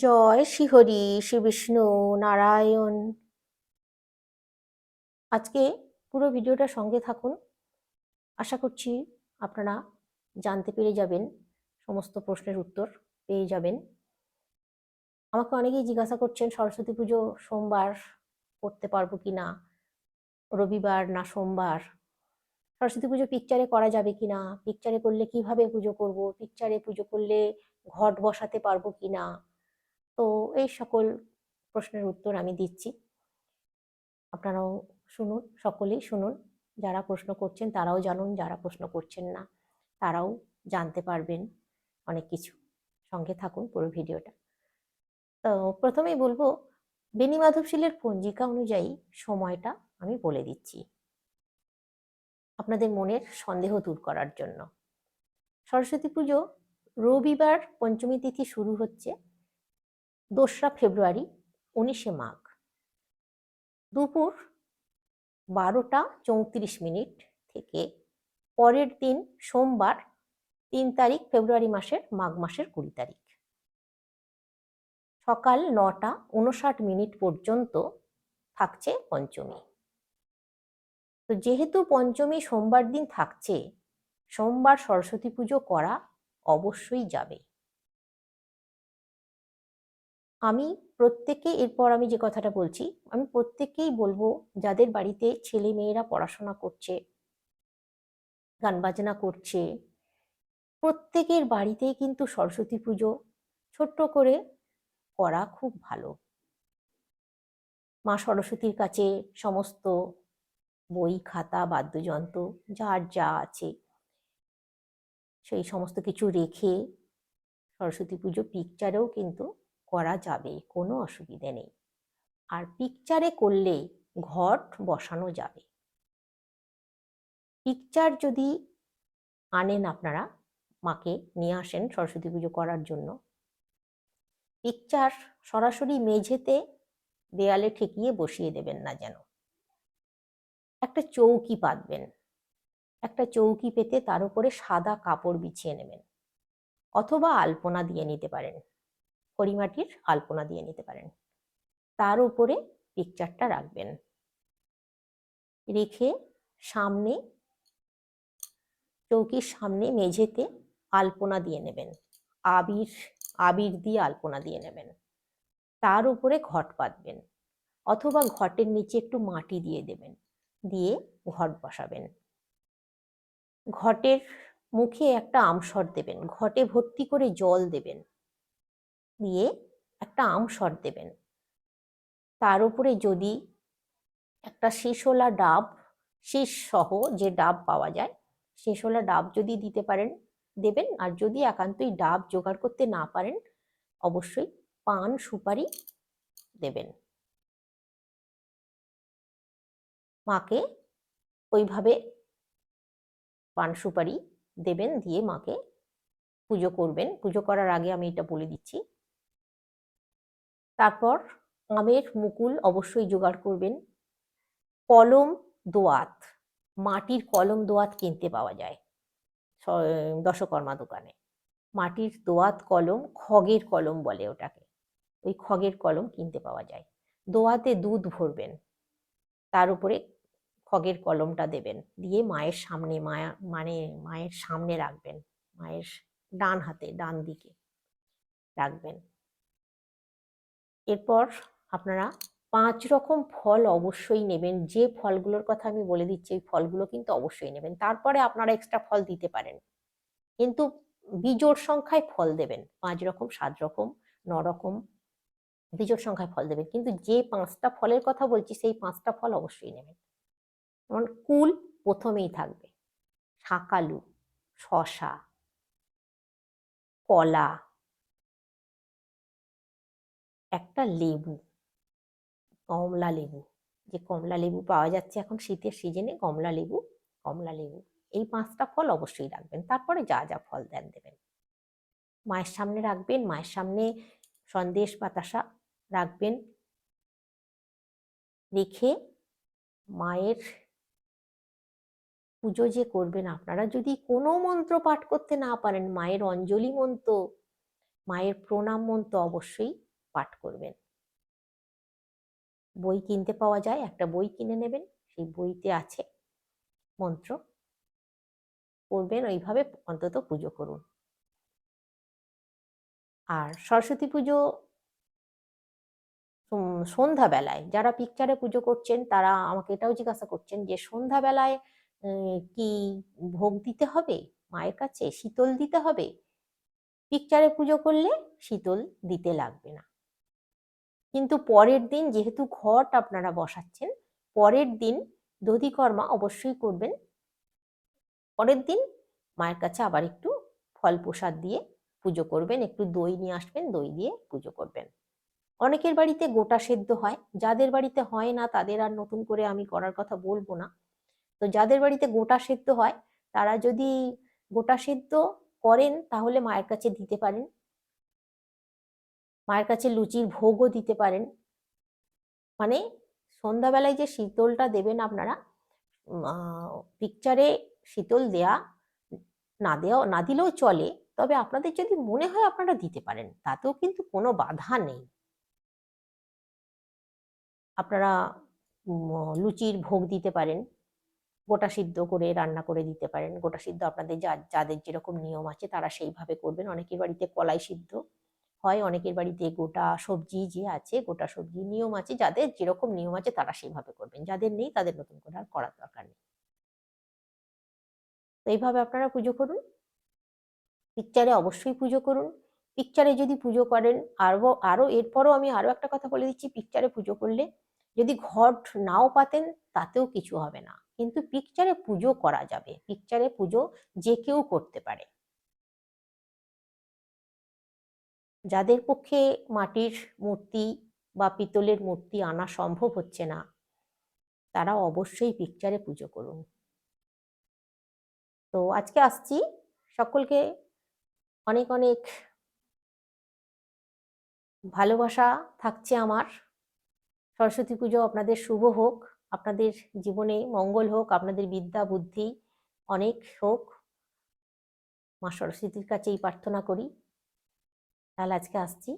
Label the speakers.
Speaker 1: জয় শ্রীহরি শ্রী বিষ্ণু নারায়ণ। আজকে পুরো ভিডিওটা সঙ্গে থাকুন। আশা করছি আপনারা জানতে পেরে যাবেন, সমস্ত প্রশ্নের উত্তর পেয়ে যাবেন। আমাকে অনেকেই জিজ্ঞাসা করছেন, সরস্বতী পুজো সোমবার করতে পারব কি না? রবিবার না সোমবার? সরস্বতী পুজো পিকচারে করা যাবে কি না? পিকচারে করলে কীভাবে পুজো করব? পিকচারে পুজো করলে ঘট বসাতে পারব কি না? তো এই সকল প্রশ্নের উত্তর আমি দিচ্ছি। আপনারাও শুনুন, সকলেই শুনুন। যারা প্রশ্ন করছেন তারাও জানুন, যারা প্রশ্ন করছেন না তারাও জানতে পারবেন অনেক কিছু। সঙ্গে থাকুন পুরো ভিডিওটা। তো প্রথমেই বলব বেনি মাধবশীলের পঞ্জিকা অনুযায়ী সময়টা আমি বলে দিচ্ছি। আপনাদের মনের সন্দেহ দূর করার জন্য। সরস্বতী পুজো রবিবার পঞ্চমী তিথি শুরু হচ্ছে দোসরা ফেব্রুয়ারি, উনিশে মাঘ। দুপুর বারোটা চৌত্রিশ মিনিট থেকে পরের দিন সোমবার, তিন তারিখ ফেব্রুয়ারি মাসের মাঘ মাসের কুড়ি তারিখ। সকাল নটা উনষাট মিনিট পর্যন্ত থাকছে পঞ্চমী। তো যেহেতু পঞ্চমী সোমবার দিন থাকছে, সোমবার সরস্বতী পুজো করা অবশ্যই যাবে। আমি প্রত্যেককে এরপর আমি যে কথাটা বলছি, আমি প্রত্যেককেই বলব যাদের বাড়িতে ছেলে মেয়েরা পড়াশোনা করছে, গান বাজনা করছে, প্রত্যেকের বাড়িতেই কিন্তু সরস্বতী পুজো ছোট্ট করে করা খুব ভালো। মা সরস্বতীর কাছে সমস্ত বই, খাতা, বাদ্যযন্ত্র যার যা আছে, সেই সমস্ত কিছু রেখে সরস্বতী পুজো পিকচারেও কিন্তু করা যাবে, কোনো অসুবিধে নেই। আর পিকচারে করলে ঘট বসানো যাবে। পিকচার যদি আনেন আপনারা, মাকে নিয়ে আসেন সরস্বতী পুজো করার জন্য। পিকচার সরাসরি মেঝেতে দেয়ালে ঠেকিয়ে বসিয়ে দেবেন না যেন। একটা চৌকি পাতবেন। একটা চৌকি পেতে তার উপরে সাদা কাপড় বিছিয়ে নেবেন। অথবা আলপনা দিয়ে নিতে পারেন। খড়িমাটির আলপনা দিয়ে নিতে পারেন। তার উপরে পিকচারটা রাখবেন। রেখে সামনে, চৌকির সামনে মেঝেতে আলপনা দিয়ে নেবেন। আবির আবির দিয়ে আলপনা দিয়ে নেবেন। তার উপরে ঘট পাতবেন অথবা ঘটের নিচে একটু মাটি দিয়ে দেবেন, দিয়ে ঘট বসাবেন। ঘটের মুখে একটা আমসর দেবেন, ঘটে ভর্তি করে জল দেবেন। দিয়ে একটা আমসর দেবেন। তার উপরে যদি একটা শেষোলা ডাব, শীষ সহ যে ডাব পাওয়া যায়, শেষোলা ডাব যদি দিতে পারেন, দেবেন। আর যদি একান্তই ডাব জোগাড় করতে না পারেন, অবশ্যই পান সুপারি দেবেন। মাকে ওইভাবে পান সুপারি দেবেন, দিয়ে মাকে পুজো করবেন। পুজো করার আগে আমি এটা বলে দিচ্ছি। তারপর আমের মুকুল অবশ্যই জোগাড় করবেন। কলম দোয়াত, মাটির কলম দোয়াত কিনতে পাওয়া যায় দশকর্মা দোকানে। মাটির দোয়াত কলম খগের কলম বলে ওটাকে। ওই খগের কলম কিনতে পাওয়া যায়। দোয়াতে দুধ ভরবেন, তার উপরে খগের কলমটা দেবেন, দিয়ে মায়ের সামনে, মায়া মানে মায়ের সামনে রাখবেন, মায়ের ডান হাতে, ডান দিকে রাখবেন। এরপর আপনারা পাঁচ রকম ফল অবশ্যই নেবেন। যে ফলগুলোর কথা আমি বলে দিচ্ছি, ওই ফলগুলো কিন্তু অবশ্যই নেবেন। তারপরে আপনারা এক্সট্রা ফল দিতে পারেন। কিন্তু বিজোড় সংখ্যায় ফল দেবেন। পাঁচ রকম, সাত রকম, ন রকম বিজোড় সংখ্যায় ফল দেবেন। কিন্তু যে পাঁচটা ফলের কথা বলছি, সেই পাঁচটা ফল অবশ্যই নেবেন। যেমন কুল প্রথমেই থাকবে। শাকালু শশা কলা একটা লেবু, কমলা লেবু, যে কমলা লেবু পাওয়া যাচ্ছে এখন শীতের সিজনে কমলা লেবু কমলা লেবু, এই পাঁচটা ফল অবশ্যই রাখবেন। তারপরে যা যা ফল দেন দেবেন। মায়ের সামনে রাখবেন, মায়ের সামনে সন্দেশ বাতাসা রাখবেন। রেখে মায়ের পুজো যে করবেন আপনারা, যদি কোনো মন্ত্র পাঠ করতে না পারেন, মায়ের অঞ্জলি মন্ত্র, মায়ের প্রণাম মন্ত্র অবশ্যই পাঠ করবেন। বই কিনতে পাওয়া যায়, একটা বই কিনে নেবেন, সেই বইতে আছে মন্ত্র। করবেন ওইভাবে অন্তত পুজো করুন। আর সরস্বতী পুজো সন্ধ্যাবেলায়, যারা পিকচারে পুজো করছেন, তারা আমাকে এটাও জিজ্ঞাসা করছেন যে, সন্ধ্যাবেলায় কি ভোগ দিতে হবে? মায়ের কাছে? শীতল দিতে হবে? পিকচারে পুজো করলে শীতল দিতে লাগবে না। কিন্তু পরের দিন যেহেতু ঘট আপনারা বসাচ্ছেন, পরের দিন দধিকর্মা অবশ্যই করবেন। পরের দিন মায়ের কাছে আবার একটু ফল প্রসাদ দিয়ে পুজো করবেন, একটু দই নিয়ে আসবেন, দই দিয়ে পুজো করবেন। অনেকের বাড়িতে গোটা সেদ্ধ হয়, যাদের বাড়িতে হয় না তাদের আর নতুন করে আমি করার কথা বলব না। তো যাদের বাড়িতে গোটা সেদ্ধ হয়, তারা যদি গোটা সেদ্ধ করেন তাহলে মায়ের কাছে দিতে পারেন। মায়ের কাছে লুচির ভোগও দিতে পারেন। মানে সন্ধ্যাবেলায় যে শীতলটা দেবেন আপনারা পিকচারে শীতল দেয়া না দেওয়া না দিলেও চলে, তবে আপনাদের যদি মনে হয় আপনারা দিতে পারেন, তাতেও কিন্তু কোনো বাধা নেই। আপনারা লুচির ভোগ দিতে পারেন, গোটা সিদ্ধ করে রান্না করে দিতে পারেন, গোটা সিদ্ধ আপনাদের যা, যাদের যেরকম নিয়ম আছে তারা সেইভাবে করবেন। অনেকের বাড়িতে কলাই সিদ্ধ। হয়। অনেকের বাড়িতে গোটা সবজি যে আছে, গোটা সবজি নিয়ম আছে, যাদের যেরকম নিয়ম আছে তারা সেইভাবে করবেন। যাদের নেই তাদের নতুন করে আর করার দরকার নেই। তো এইভাবে আপনারা পুজো করুন। পিকচারে অবশ্যই পুজো করুন। পিকচারে যদি পুজো করেন, আরও আরও, এরপরও আমি আরও একটা কথা বলে দিচ্ছি। পিকচারে পুজো করলে যদি ঘট নাও পাতেন তাতেও কিছু হবে না। কিন্তু পিকচারে পুজো করা যাবে। পিকচারে পুজো যে কেউ করতে পারে। যাদের পক্ষে মাটির মূর্তি বা পিতলের মূর্তি আনা সম্ভব হচ্ছে না, তারা অবশ্যই পিকচারে পুজো করুন। তো আজকে আসছি। সকলকে অনেক অনেক ভালোবাসা থাকছে আমার। সরস্বতী পুজো আপনাদের শুভ হোক, আপনাদের জীবনে মঙ্গল হোক, আপনাদের বিদ্যা, বুদ্ধি অনেক হোক। মা সরস্বতীর কাছে এই প্রার্থনা করি। তাহলে আজকে আসছি।